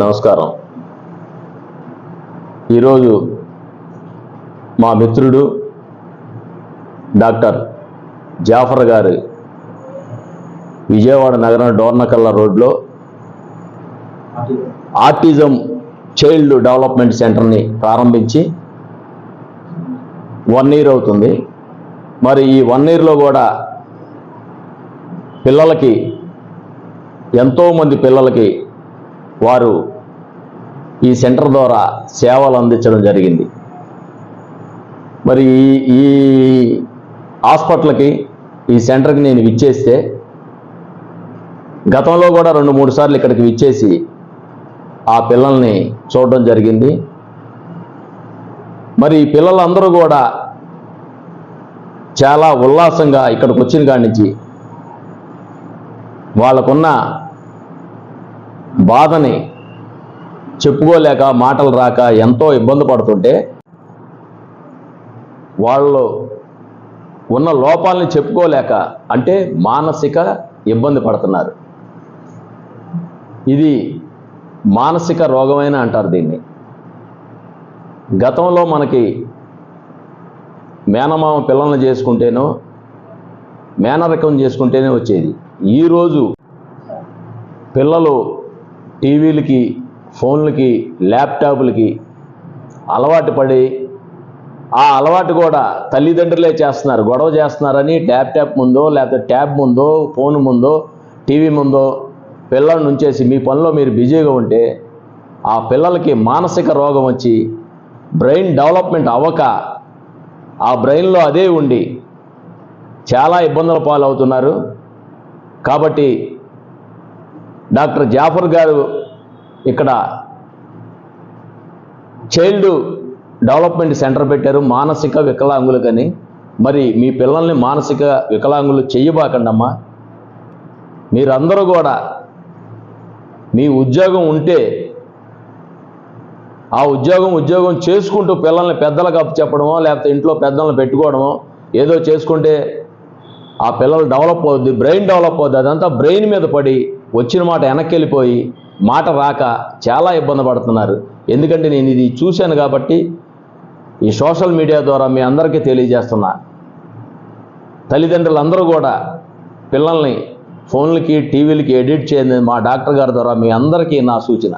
నమస్కారం. ఈరోజు మా మిత్రుడు డాక్టర్ జాఫర్ గారి విజయవాడ నగరం డోర్నకల్ల రోడ్లో ఆర్టిజం చైల్డ్ డెవలప్మెంట్ సెంటర్ని ప్రారంభించి వన్ ఇయర్ అవుతుంది. మరి ఈ వన్ ఇయర్లో కూడా పిల్లలకి ఎంతోమంది పిల్లలకి వారు ఈ సెంటర్ ద్వారా సేవలు అందించడం జరిగింది. మరి ఈ ఈ హాస్పిటల్కి ఈ సెంటర్కి నేను విచ్చేస్తే గతంలో కూడా రెండు మూడు సార్లు ఇక్కడికి విచ్చేసి ఆ పిల్లల్ని చూడడం జరిగింది. మరి పిల్లలందరూ కూడా చాలా ఉల్లాసంగా ఇక్కడికి వచ్చిన కాడి నుంచి వాళ్ళకున్న బాధని చెప్పుకోలేక మాటలు రాక ఎంతో ఇబ్బంది పడుతుంటే వాళ్ళు ఉన్న లోపాలని చెప్పుకోలేక అంటే మానసిక ఇబ్బంది పడుతున్నారు. ఇది మానసిక రోగమైన అంటారు దీన్ని. గతంలో మనకి మేనమామ పిల్లల్ని చేసుకుంటేనో మేనరకం చేసుకుంటేనే వచ్చేది. ఈరోజు పిల్లలు టీవీలకి ఫోన్లకి ల్యాప్టాప్లకి అలవాటు పడి ఆ అలవాటు కూడా తల్లిదండ్రులే చేస్తున్నారు గొడవ చేస్తున్నారని ల్యాప్టాప్ ముందో లేకపోతే ట్యాబ్ ముందో ఫోన్ ముందో టీవీ ముందో పిల్లల్ని ఉంచేసి మీ పనిలో మీరు బిజీగా ఉంటే ఆ పిల్లలకి మానసిక రోగం వచ్చి బ్రెయిన్ డెవలప్మెంట్ అవ్వక ఆ బ్రెయిన్లో అదే ఉండి చాలా ఇబ్బందుల పాలవుతున్నారు. కాబట్టి డాక్టర్ జాఫర్ గారు ఇక్కడ చైల్డ్ డెవలప్మెంట్ సెంటర్ పెట్టారు. మానసిక వికలాంగులకని మరి మీ పిల్లల్ని మానసిక వికలాంగులు చెయ్యబాకండమ్మా. మీరందరూ కూడా మీ ఉద్యోగం ఉంటే ఆ ఉద్యోగం ఉద్యోగం చేసుకుంటూ పిల్లల్ని పెద్దలకు అప్పు చెప్పడమో లేకపోతే ఇంట్లో పెద్దలను పెట్టుకోవడమో ఏదో చేసుకుంటే ఆ పిల్లలు డెవలప్ అవుద్ది బ్రెయిన్ డెవలప్ అవుద్ది అదంతా బ్రెయిన్ మీద పడి వచ్చిన మాట వెనక్కి వెళ్ళిపోయి మాట రాక చాలా ఇబ్బంది పడుతున్నారు. ఎందుకంటే నేను ఇది చూశాను కాబట్టి ఈ సోషల్ మీడియా ద్వారా మీ అందరికీ తెలియజేస్తున్నా. తల్లిదండ్రులందరూ కూడా పిల్లల్ని ఫోన్లకి టీవీలకి ఎడిట్ చేయని మా డాక్టర్ గారి ద్వారా మీ అందరికీ నా సూచన.